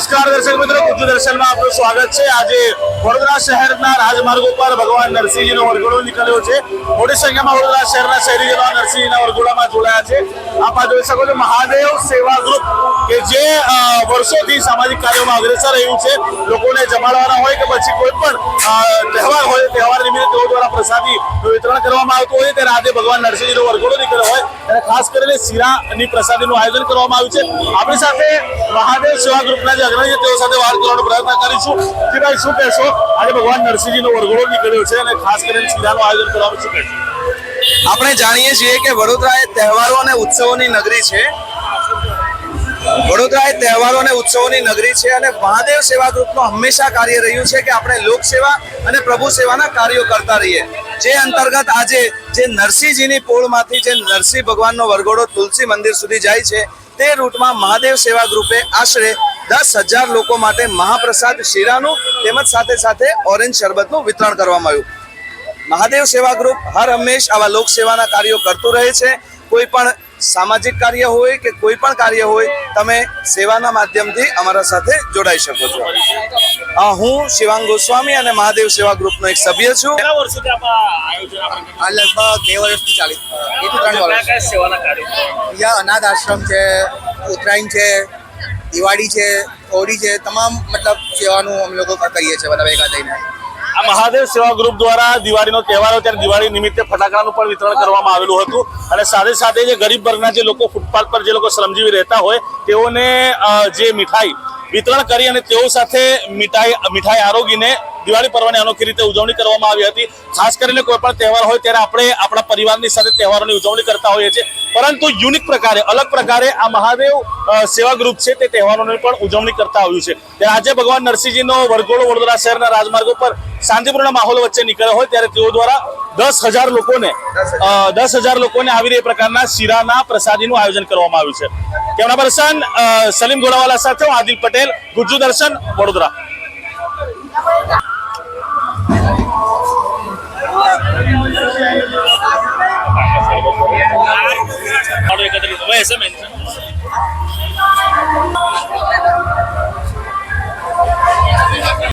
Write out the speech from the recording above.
નમસ્કાર, દર્શક મિત્રો, કુજુ દર્શનમાં આપનું સ્વાગત છે. આજે વડોદરા શહેરના રાજમાર્ગ ઉપર ભગવાન નરસિંહજીનો વરઘોડો નીકળ્યો છે. મોટી સંખ્યામાં વડોદરા શહેરના શહેરીજનો નરસિંહજીના વરઘોડામાં જોડાયા છે. આપ જોઈ શકો છો, મહાદેવ સેવા ગ્રુપ કે જે વર્ષોથી સામાજિક કાર્યોમાં અગ્રેસર રહ્યું છે. લોકોને જમાડવાના હોય કે પછી કોઈ પણ તહેવાર હોય તહેવાર નિમિત્તે તેઓ પ્રસાદી વિતરણ કરવામાં આવતું હોય ત્યારે આજે ભગવાન નરસિંહજીનો વરઘોડો નીકળ્યો હોય ત્યારે ખાસ કરીને શીરાની પ્રસાદીનું આયોજન કરવામાં આવ્યું છે. આપણી સાથે મહાદેવ સેવા ગ્રુપના જે અગ્રણી તેઓ સાથે વાત કરવાનો પ્રયત્ન કરીશું. જી ભાઈ શું કહેશો? આજે ભગવાન નરસિંહજીનો વરઘોડો નીકળ્યો છે અને ખાસ કરીને શીરાનું આયોજન કરવાનું શું કહેશો? આપણે જાણીએ છીએ કે વડોદરા એ તહેવારો અને ઉત્સવોની નગરી છે. વડોદરા એ તહેવારો અને ઉત્સવોની નગરી છે અને મહાદેવ સેવા ગ્રુપનું હંમેશા કાર્ય રહ્યું છે કે આપણે લોક સેવા અને પ્રભુ સેવાના કાર્યો કરતા રહીએ. જે અંતર્ગત આજે જે નરસિંહજીની પોળમાંથી જે નરસિંહ ભગવાનનો વરઘોડો તુલસી મંદિર સુધી જાય છે, તે રૂટમાં મહાદેવ સેવા ગ્રુપે આશરે દસ હજાર લોકો માટે મહાપ્રસાદ શીરાનું તેમજ સાથે સાથે ઓરેન્જ શરબતનું વિતરણ કરવામાં આવ્યું. મહાદેવ સેવા ગ્રુપ હર હંમેશ આવા લોક સેવાના કાર્યો કરતું રહે છે. કોઈ પણ સામાજિક કાર્ય હોય કે કોઈ પણ કાર્ય હોય તમે સેવાના માધ્યમથી અમારા સાથે જોડાઈ શકો છો. હા હું શિવાંગ ગોસ્વામી અને મહાદેવ સેવા ગ્રુપનો એક સભ્ય છું. આ આયોજન આપણે આ લગભગ બે વર્ષથી ચાલી બે ત્રણ વર્ષ. કયા સેવાના કાર્યો અહીંયા અનાથ આશ્રમ છે ઉત્તરાયણ છે દિવાળી છે હોળી છે તમામ મતલબ સેવાનું અમે લોકો કરીએ છીએ બધા ભેગા થઈને. આ મહાદેવ સેવા ગ્રુપ દ્વારા દિવાળીનો તહેવાર હોય ત્યારે દિવાળી નિમિત્તે ફટાકડાનું પણ વિતરણ કરવામાં આવેલું હતું. અને સાથે સાથે જે ગરીબ વર્ગના જે લોકો ફૂટપાથ પર જે લોકો શ્રમજીવી રહેતા હોય, તેઓને જે મીઠાઈ વિતરણ કરી અને તેઓ સાથે મીઠાઈ મીઠાઈ આરોગીને દિવાળી પર્વની અનોખી રીતે ઉજવણી કરવામાં આવી હતી. ખાસ કરીને કોઈ પણ તહેવાર હોય ત્યારે આપણે આપણા પરિવારની સાથે તહેવારોની ઉજવણી કરતા હોઈએ છીએ. પરંતુ યુનિક પ્રકારે, અલગ પ્રકારે આ મહાદેવ સેવા ગ્રુપ છે તે તહેવારોની પણ ઉજવણી કરતા આવ્યું છે. ત્યારે આજે ભગવાન નરસિંહજીનો વરઘોડો વડોદરા શહેરના રાજમાર્ગો પર શાંતિપૂર્ણ માહોલ વચ્ચે નીકળ્યો હોય ત્યારે તેઓ દ્વારા દસ હજાર લોકોને દસ હજાર લોકોને આવી રીતે પ્રકારના શીરાના પ્રસાદીનું આયોજન કરવામાં આવ્યું છે. કેમેરા પર્સન સલીમ ગોળાવાલા સાથે આદિલ પટેલ, ગુજ્જુ દર્શન, વડોદરા. એકત્રીસ વય સમય